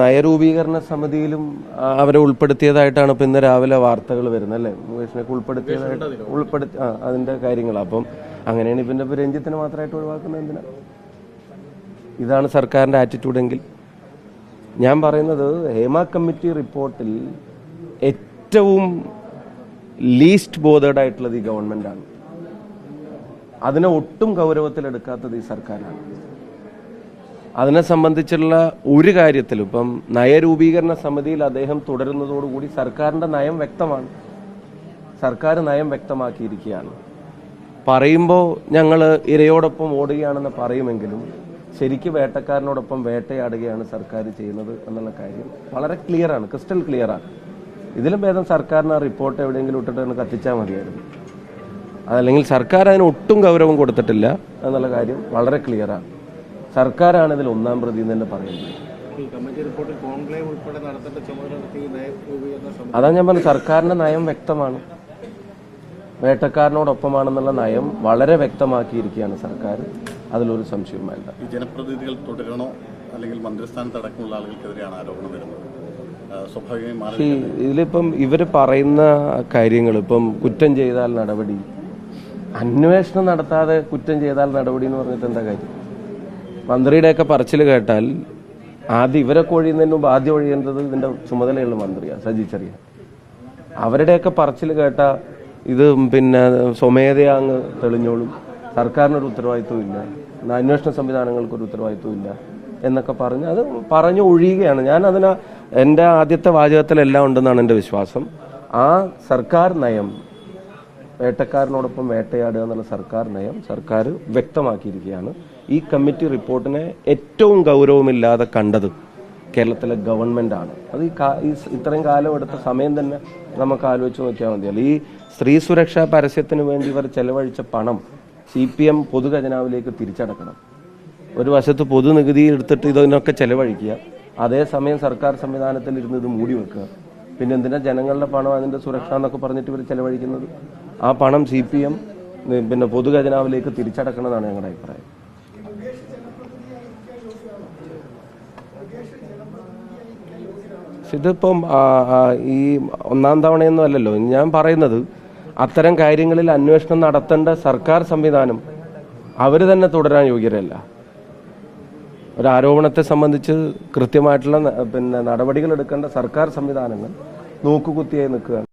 നയരൂപീകരണ സമിതിയിലും അവരെ ഉൾപ്പെടുത്തിയതായിട്ടാണ് ഇപ്പൊ ഇന്ന് രാവിലെ വാർത്തകൾ വരുന്നത് അല്ലേ? മുകേഷിനൊക്കെ ഉൾപ്പെടുത്തിയതായിട്ട് ഉൾപ്പെടുത്തി ആ അതിന്റെ കാര്യങ്ങൾ. അപ്പം അങ്ങനെയാണ് ഇപ്പം ഇപ്പൊ രഞ്ജിത്തിനെ മാത്രമായിട്ട് ഒഴിവാക്കുന്നത് എന്തിനാ? ഇതാണ് സർക്കാരിന്റെ ആറ്റിറ്റ്യൂഡെങ്കിൽ ഞാൻ പറയുന്നത് ഹേമ കമ്മിറ്റി റിപ്പോർട്ടിൽ ഏറ്റവും ലീസ്റ്റ് ബോധേഡ് ആയിട്ടുള്ളത് ഈ ഗവൺമെന്റാണ്. അതിനെ ഒട്ടും ഗൗരവത്തിലെടുക്കാത്തത് ഈ സർക്കാരാണ്. അതിനെ സംബന്ധിച്ചുള്ള ഒരു കാര്യത്തിലും ഇപ്പം നയരൂപീകരണ സമിതിയിൽ അദ്ദേഹം തുടരുന്നതോടുകൂടി സർക്കാരിന്റെ നയം വ്യക്തമാണ്. സർക്കാർ നയം വ്യക്തമാക്കിയിരിക്കുകയാണ്. പറയുമ്പോൾ ഞങ്ങൾ ഇരയോടൊപ്പം ഓടുകയാണെന്ന് പറയുമെങ്കിലും ശരിക്ക് വേട്ടക്കാരനോടൊപ്പം വേട്ടയാടുകയാണ് സർക്കാർ ചെയ്യുന്നത് എന്നുള്ള കാര്യം വളരെ ക്ലിയറാണ് ക്രിസ്റ്റൽ ക്ലിയറാണ്. ഇതിലും ഭേദം സർക്കാരിന് ആ റിപ്പോർട്ട് എവിടെയെങ്കിലും ഇട്ടിട്ട് കത്തിച്ചാൽ മതിയായിരുന്നു. അതല്ലെങ്കിൽ സർക്കാർ അതിന് ഒട്ടും ഗൗരവം കൊടുത്തിട്ടില്ല എന്നുള്ള കാര്യം വളരെ ക്ലിയറാണ്. സർക്കാരാണ് ഇതിൽ ഒന്നാം പ്രതി എന്ന് തന്നെ പറയുന്നത്. അതാ ഞാൻ പറഞ്ഞു സർക്കാരിന്റെ നയം വ്യക്തമാണ്. വേട്ടക്കാരനോടൊപ്പമാണെന്നുള്ള നയം വളരെ വ്യക്തമാക്കിയിരിക്കുകയാണ് സർക്കാർ. അതിലൊരു സംശയവും വേണ്ട. ഈ ജനപ്രതിനിധികൾ തുടരണോ? അല്ലെങ്കിൽ മന്ത്രിസ്ഥാനത്ത് അടക്കമുള്ള ആളുകൾക്കെതിരെയാണ് ആരോപണം വരുന്നത്. ഇതിലിപ്പം ഇവർ പറയുന്ന കാര്യങ്ങൾ ഇപ്പം കുറ്റം ചെയ്താൽ നടപടി. അന്വേഷണം നടത്താതെ കുറ്റം ചെയ്താൽ നടപടി എന്ന് പറഞ്ഞിട്ട് എന്താ കാര്യം? മന്ത്രിയുടെയൊക്കെ പറച്ചിൽ കേട്ടാൽ ആദ്യം ഇവരൊക്കെ ഒഴിയുന്നതിന് മുമ്പ് ആദ്യം ഒഴിയേണ്ടത് ഇതിന്റെ ചുമതലയുള്ള മന്ത്രിയാണ് സജി ചെറിയ അവരുടെയൊക്കെ പറച്ചിൽ കേട്ട ഇത് പിന്നെ സ്വമേധയാ അങ്ങ് തെളിഞ്ഞോളും. സർക്കാരിനൊരു ഉത്തരവാദിത്വം ഇല്ല. എന്നാൽ അന്വേഷണ സംവിധാനങ്ങൾക്കൊരു ഉത്തരവാദിത്വം ഇല്ല എന്നൊക്കെ പറഞ്ഞ് അത് പറഞ്ഞു ഒഴിയുകയാണ്. ഞാൻ അതിന് എന്റെ ആദ്യത്തെ വാചകത്തിലെല്ലാം ഉണ്ടെന്നാണ് എന്റെ വിശ്വാസം. ആ സർക്കാർ നയം വേട്ടക്കാരനോടൊപ്പം വേട്ടയാടുക എന്നുള്ള സർക്കാർ നയം സർക്കാർ വ്യക്തമാക്കിയിരിക്കുകയാണ്. ഈ കമ്മിറ്റി റിപ്പോർട്ടിനെ ഏറ്റവും ഗൗരവമില്ലാതെ കണ്ടത് കേരളത്തിലെ ഗവൺമെന്റ് ആണ്. അത് ഈ ഇത്രയും കാലം എടുത്ത സമയം തന്നെ നമുക്ക് ആലോചിച്ച് നോക്കിയാൽ മതിയല്ലോ ഈ സ്ത്രീ സുരക്ഷാ പരസ്യത്തിന് വേണ്ടി ഇവർ ചെലവഴിച്ച പണം സി പി എം പൊതുഖജനാവിലേക്ക് തിരിച്ചടക്കണം. ഒരു വശത്ത് പൊതുനികുതി എടുത്തിട്ട് ഇതിനൊക്കെ ചെലവഴിക്കുക. അതേസമയം സർക്കാർ സംവിധാനത്തിൽ ഇരുന്ന് ഇത് മൂടി വെക്കുക. പിന്നെ എന്തിനാ ജനങ്ങളുടെ പണം അതിന്റെ സുരക്ഷ എന്നൊക്കെ പറഞ്ഞിട്ട് ഇവർ ചെലവഴിക്കുന്നത്? ആ പണം സി പി എം പിന്നെ പൊതുഖജനാവിലേക്ക് തിരിച്ചടക്കണമെന്നാണ് ഞങ്ങളുടെ അഭിപ്രായം. ഇതിപ്പം ഈ ഒന്നാം തവണയൊന്നും അല്ലല്ലോ. ഞാൻ പറയുന്നത് അത്തരം കാര്യങ്ങളിൽ അന്വേഷണം നടത്തേണ്ട സർക്കാർ സംവിധാനം അവർ തന്നെ തുടരാൻ യോഗ്യരല്ല. ഒരു ആരോപണത്തെ സംബന്ധിച്ച് കൃത്യമായിട്ടുള്ള പിന്നെ നടപടികൾ എടുക്കേണ്ട സർക്കാർ സംവിധാനങ്ങൾ നോക്കുകുത്തിയായി നിൽക്കുകയാണ്.